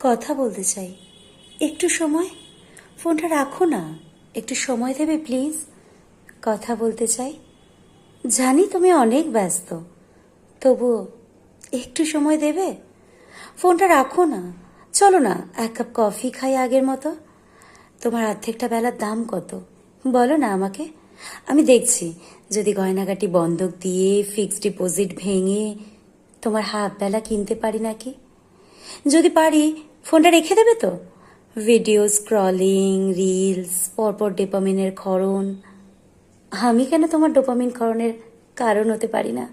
কথা বলতে চাই। একটু সময়? ফোনটা রাখো না। একটু সময় দেবে, প্লিজ। কথা বলতে চাই। জানি তুমি অনেক ব্যস্ত। তবুও একটু সময় দেবে? ফোনটা রাখো না। চলো না, এক কাপ কফি খাই আগের মতো। তোমার অর্ধেকটা বেলার দাম কত? বলো না আমাকে। আমি দেখছি, যদি গয়নাগাটি বন্ধক দিয়ে ফিক্সড ডিপোজিট ভেঙে তোমার হাফ বেলা কিনতে পারি নাকি? যদি পারি, ফোনটা রেখে দেবে তো? ভিডিও স্ক্রলিং, রিলস, পরপর ডোপামিনের ক্ষরণ। আমি কেন তোমার ডোপামিন ক্ষরণের কারণ হতে পারি না?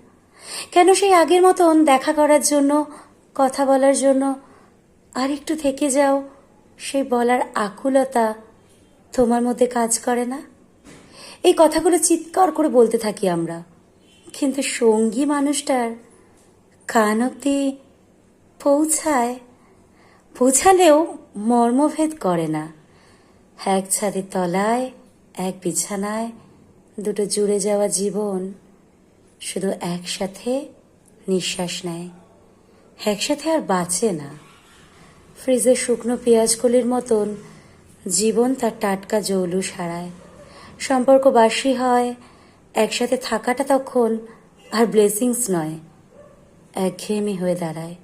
কেন সেই আগের মতন দেখা করার জন্য, কথা বলার জন্য, আর একটু থেকে যাও, সেই বলার আকুলতা তোমার মধ্যে কাজ করে না? এই কথাগুলো চিৎকার করে বলতে থাকি আমরা। কিন্তু সঙ্গী মানুষটার কান অব্দি পৌঁছায়। পৌঁছালেও মর্মভেদ করে না। এক ছাদের তলায়, এক বিছানায়, দুটো জুড়ে যাওয়া জীবন শুধু একসাথে নিঃশ্বাস নেয়। একসাথে আর বাঁচে না। ফ্রিজে শুকনো পেঁয়াজকলির মতন জীবন তার টাটকা জৌলুস হারায়। সম্পর্ক বাসি হয়, একসাথে থাকাটা তখন আর ব্লেসিংস নয়, একঘেয়েমি হয়ে দাঁড়ায়।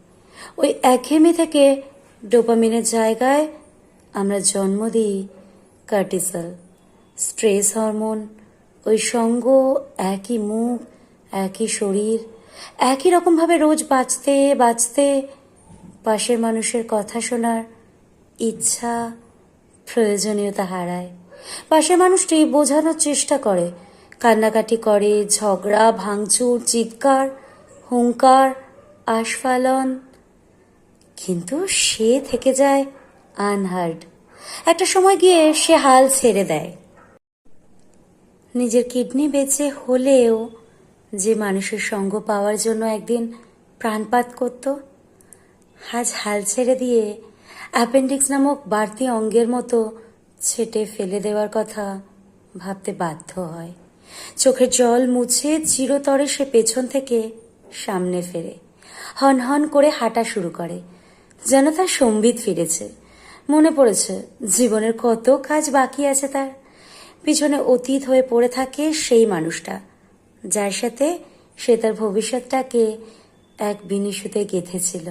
ওই একঘেয়েমি থেকে ডোপামিনের জায়গায় আমরা জন্ম দিই, কার্টিসল। স্ট্রেস হরমোন, ওই সঙ্গ, একই মুখ, একই শরীর, একই রকমভাবে রোজ বাঁচতে বাঁচতে পাশের মানুষের কথা শোনার ইচ্ছা, প্রয়োজনীয়তা হারায়। পাশের মানুষটি বোঝানোর চেষ্টা করে, কান্নাকাটি করে, ঝগড়া, ভাঙচুর, চিৎকার, হুঙ্কার, আস্ফালন কিন্তু সে থেকে যায় আনহার্ড। একটা সময় গিয়ে সে হাল ছেড়ে দেয়। নিজের কিডনি বেঁচে হলেও যে মানুষের সঙ্গ পাওয়ার জন্য একদিন প্রাণপাত করত, আজ হাল ছেড়ে দিয়ে অ্যাপেন্ডিক্স নামক বাড়তি অঙ্গের মতো ছেটে ফেলে দেওয়ার কথা ভাবতে বাধ্য হয়। চোখের জল মুছে চিরতরে সে পেছন থেকে সামনে ফেরে হন হন করে হাঁটা শুরু করে। যেন তার সম্বিত ফিরেছে। মনে পড়েছে, জীবনের কত কাজ বাকি আছে তার। পিছনে অতীত হয়ে পড়ে থাকে সেই মানুষটা, যার সাথে সে তার ভবিষ্যৎটাকে এক বিনিশুতে গেঁথেছিল।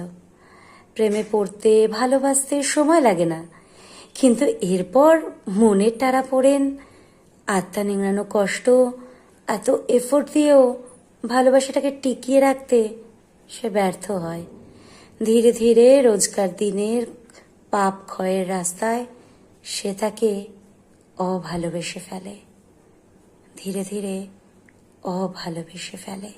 প্রেমে পড়তে ভালোবাসতে সময় লাগে না, কিন্তু এরপর মনের টারা পড়েন, আত্মা নিংড়ানো কষ্ট, এত এফোর্ট দিয়েও ভালোবাসাটাকে টিকিয়ে রাখতে সে ব্যর্থ হয়। ধীরে ধীরে রোজকার দিনের পাপ ক্ষয়ের রাস্তায় সে তাকে অভালোবেসে ফেলে। ধীরে ধীরে অভালোবেসে ফেলে।